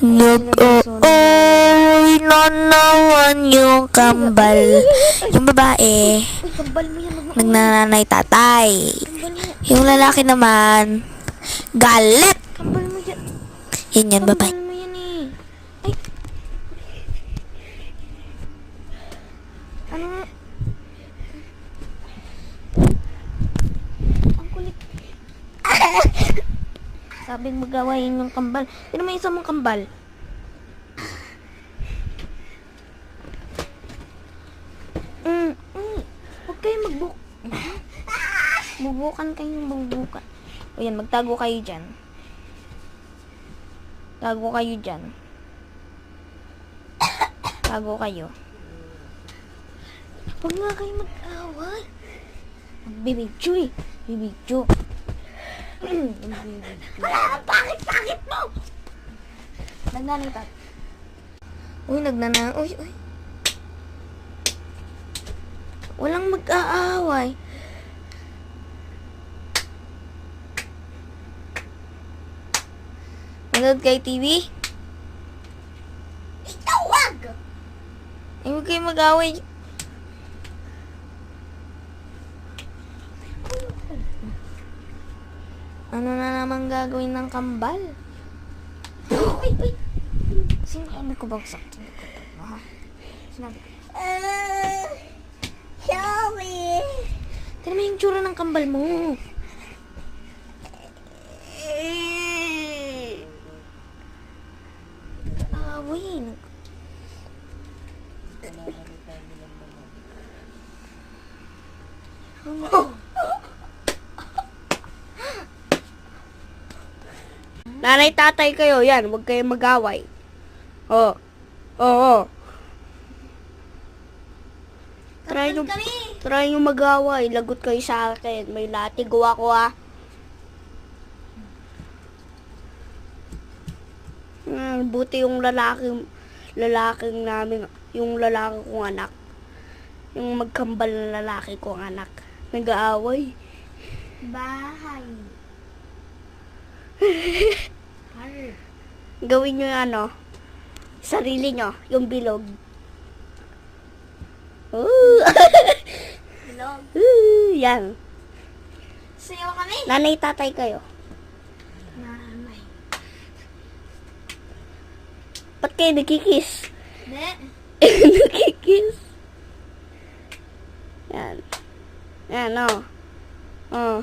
Nag-ooy na naman yung kambal. Yung babae, nagnananay tatay. Yung lalaki naman, galit. Yan. Yan. Ay. Ano? Ang kulit. Sabing magawain yung kambal. Pero may isa mong kambal. Mm, mm. Huwag kayo magbuk... Bubukan kayong bubukan. O yan, magtago kayo dyan. Tago kayo dyan. Tago kayo. Huwag nga kayo mag-away. Magbibidyo eh. Bibidyo. Bakit sakit mo? Nagnanitat. Uy, nagnana... Uy, uy. Walang mag-aaway. Manood kay TV? Ikaw wag! Ay, huwag kayo mag-away. Ano na naman gagawin ng kambal? Ay, ay! Sinabi ko bagsak? Sinabi ko ba? Ha? Sinabi ko. Sorry. Tignan mo yung tsura ng kambal mo. Away. Nag- Nanay, tatay kayo, yan. Huwag kayong mag-away. Oo. Oo. Try nyo, try nyo mag-away. Lagot kayo sa akin. May latigo ako ah. Hmm, buti yung lalaki, lalaking namin, yung lalaki kong anak. Yung magkambal na lalaki kong anak. Nag-aaway. Bahay. Gawin nyo yung ano, sarili nyo, yung bilog. Ooh. Bilog. Ooh, yan. Sayaw kami. Nanay, tatay kayo. Nanay. Ba't kayo nagkikiss? Ne? nagkikiss. Yan. Yan, oh. Oh.